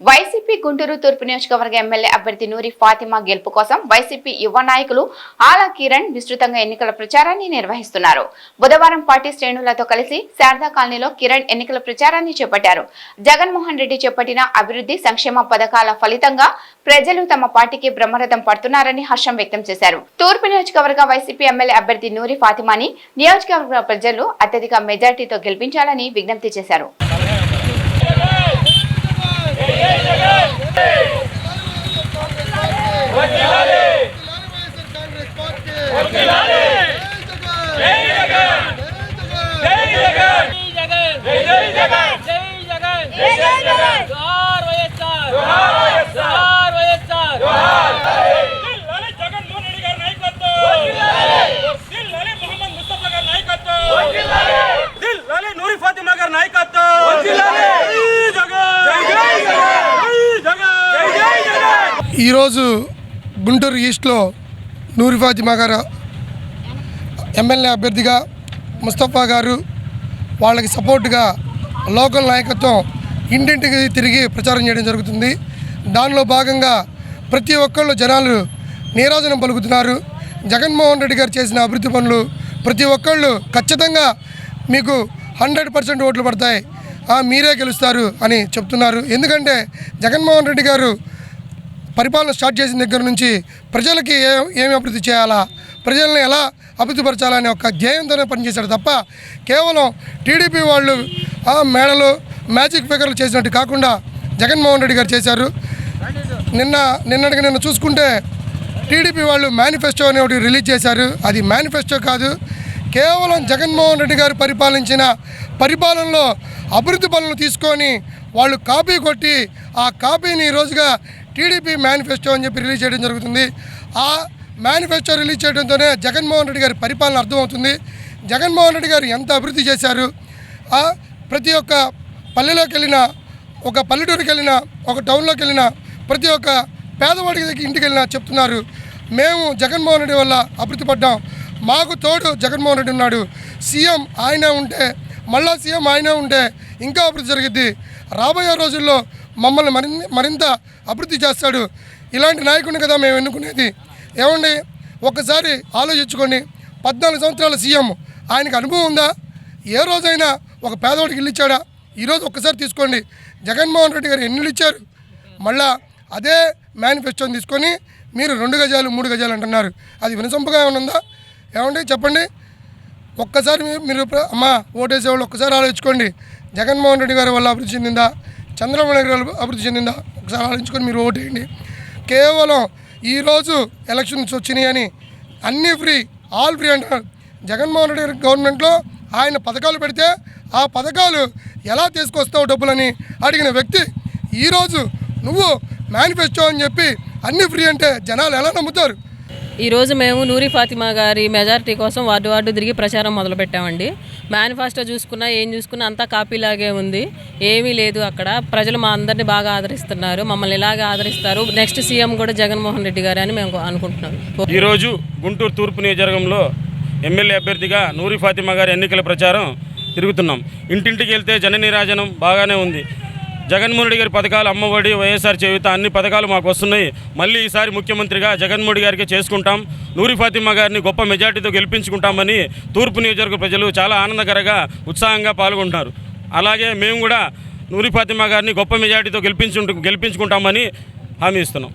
YCP Guntur తూర్పు నియోజకవర్గ MLA అభ్యర్థి నూరి ఫాతిమా గెలుపు కోసం వైసీపీ యువ నాయకులు ఆలా కిరణ్ విస్తృతంగా ఎన్నికల ప్రచారాన్ని నిర్వహిస్తున్నారు. బుధవారం పార్టీ శ్రేణులతో కలిసి శారదా కాలనీలో కిరణ్ ఎన్నికల ప్రచారాన్ని చేపట్టారు. జగన్మోహన్ రెడ్డి చేపట్టిన అభివృద్ధి సంక్షేమ పథకాల ఫలితంగా ప్రజలు తమ పార్టీకి బ్రహ్మరథం పడుతున్నారని హర్షం వ్యక్తం చేశారు. తూర్పు నియోజకవర్గ వైసీపీ ఎమ్మెల్యే అభ్యర్థి నూరి ఫాతిమాని నియోజకవర్గ ప్రజలు అత్యధిక మెజార్టీతో గెలిపించాలని విజ్ఞప్తి చేశారు. Yeah. ఈరోజు గుంటూరు ఈస్ట్లో నూరి ఫాతిమా గారు ఎమ్మెల్యే అభ్యర్థిగా ముస్తఫా గారు వాళ్ళకి సపోర్ట్గా లోకల్ నాయకత్వం ఇంటింటికి తిరిగి ప్రచారం చేయడం జరుగుతుంది. దానిలో భాగంగా ప్రతి ఒక్కళ్ళు జనాలు నీరాజనం పలుకుతున్నారు. జగన్మోహన్ రెడ్డి గారు చేసిన అభివృద్ధి పనులు ప్రతి ఒక్కళ్ళు ఖచ్చితంగా మీకు హండ్రెడ్ పర్సెంట్ ఓట్లు పడతాయి. ఆ, మీరే గెలుస్తారు అని చెప్తున్నారు. ఎందుకంటే జగన్మోహన్ రెడ్డి గారు పరిపాలన స్టార్ట్ చేసిన దగ్గర నుంచి ప్రజలకి ఏ ఏమి అభివృద్ధి చేయాలా? ప్రజల్ని ఎలా అభివృద్ధిపరచాలనే ఒక ధ్యేయంతోనే పనిచేశాడు తప్ప కేవలం టీడీపీ వాళ్ళు ఆ మేడలు మ్యాజిక్ ఫిగర్లు చేసినట్టు కాకుండా జగన్మోహన్ రెడ్డి గారు చేశారు. నిన్న నిన్నటికి నిన్న చూసుకుంటే టీడీపీ వాళ్ళు మేనిఫెస్టో అనే ఒకటి రిలీజ్ చేశారు. అది మేనిఫెస్టో కాదు. కేవలం జగన్మోహన్ రెడ్డి గారు పరిపాలించిన పరిపాలనలో అభివృద్ధి పనులు తీసుకొని వాళ్ళు కాపీ కొట్టి ఆ కాపీని ఈరోజుగా రోజుగా టీడీపీ మేనిఫెస్టో అని చెప్పి రిలీజ్ చేయడం జరుగుతుంది. ఆ మేనిఫెస్టో రిలీజ్ చేయడంతోనే జగన్మోహన్ రెడ్డి గారి పరిపాలన అర్థమవుతుంది. జగన్మోహన్ రెడ్డి గారు ఎంత అభివృద్ధి చేశారు? ప్రతి ఒక్క పల్లెలోకి వెళ్ళినా ఒక పల్లెటూరుకి వెళ్ళినా ఒక టౌన్లోకి వెళ్ళినా ప్రతి ఒక్క పేదవాడికి దగ్గర ఇంటికి వెళ్ళినా చెప్తున్నారు. మేము జగన్మోహన్ రెడ్డి వల్ల అభివృద్ధి పడ్డాం. మాకు తోడు జగన్మోహన్ రెడ్డి ఉన్నాడు. సీఎం ఆయన ఉంటే మళ్ళా సీఎం ఆయన ఉంటే ఇంకా అభివృద్ధి జరిగిద్ది. రాబోయే రోజుల్లో మమ్మల్ని మరిన్ని మరింత అభివృద్ధి చేస్తాడు. ఇలాంటి నాయకుడిని కదా మేము ఎన్నుకునేది. ఏమండి? ఒక్కసారి ఆలోచించుకోండి. పద్నాలుగు సంవత్సరాల సీఎం ఆయనకు అనుభవం ఉందా? ఏ రోజైనా ఒక పేదవాడికి ఇల్లు ఇచ్చాడా? ఈరోజు ఒక్కసారి తీసుకోండి. జగన్మోహన్ రెడ్డి గారు ఎన్ని ఇచ్చారు? మళ్ళా అదే మేనిఫెస్టోని తీసుకొని మీరు రెండు గజాలు మూడు గజాలు అంటున్నారు. అది వినసొంపుగా ఏమైనా ఉందా? ఏమండి? చెప్పండి. ఒక్కసారి మీరు మీరు ఓటేసేవాళ్ళు ఓటేసే వాళ్ళు ఒక్కసారి ఆలోచించుకోండి. జగన్మోహన్ రెడ్డి గారి వల్ల అభివృద్ధి చెందిందా? చంద్రబాబు నాయుడు అభివృద్ధి చెందిందా? ఒకసారి ఆలోచించుకొని మీరు ఓటేయండి. కేవలం ఈరోజు ఎలక్షన్స్ వచ్చినాయి అని అన్నీ ఫ్రీ ఆల్ ఫ్రీ అంటున్నారు జగన్మోహన్ రెడ్డి గవర్నమెంట్లో ఆయన పథకాలు పెడితే ఆ పథకాలు ఎలా తీసుకొస్తావు డబ్బులని అడిగిన వ్యక్తి ఈరోజు నువ్వు మేనిఫెస్టో అని చెప్పి అన్నీ ఫ్రీ అంటే జనాలు ఎలా నమ్ముతారు? ఈరోజు మేము నూరి ఫాతిమా గారి మెజారిటీ కోసం వార్డు వార్డు తిరిగి ప్రచారం మొదలుపెట్టామండి. మేనిఫెస్టో చూసుకున్నా ఏం చూసుకున్నా అంతా కాపీలాగే ఉంది. ఏమీ లేదు అక్కడ. ప్రజలు మా అందరినీ బాగా ఆదరిస్తున్నారు. మమ్మల్ని ఇలాగే ఆదరిస్తారు. నెక్స్ట్ సీఎం కూడా జగన్మోహన్ రెడ్డి గారు అని మేము అనుకుంటున్నాం. ఈరోజు గుంటూరు తూర్పు నియోజకవర్గంలో ఎమ్మెల్యే అభ్యర్థిగా నూరి ఫాతిమా గారి ఎన్నికల ప్రచారం తిరుగుతున్నాం. ఇంటింటికి వెళ్తే జననీరాజనం బాగానే ఉంది. జగన్మోహన్ రెడ్డి గారి పథకాలు అమ్మఒడి వైఎస్ఆర్ చేయుత అన్ని పథకాలు మాకు వస్తున్నాయి. మళ్ళీ ఈసారి ముఖ్యమంత్రిగా జగన్మోహన్ గారికి చేసుకుంటాం. నూరి ఫాతిమా గారిని గొప్ప మెజార్టీతో గెలిపించుకుంటామని తూర్పు నియోజకవర్గ ప్రజలు చాలా ఆనందకరంగా ఉత్సాహంగా పాల్గొంటున్నారు. అలాగే మేము కూడా నూరి ఫాతిమా గారిని గొప్ప మెజార్టీతో గెలిపించు గెలిపించుకుంటామని హామీ ఇస్తున్నాం.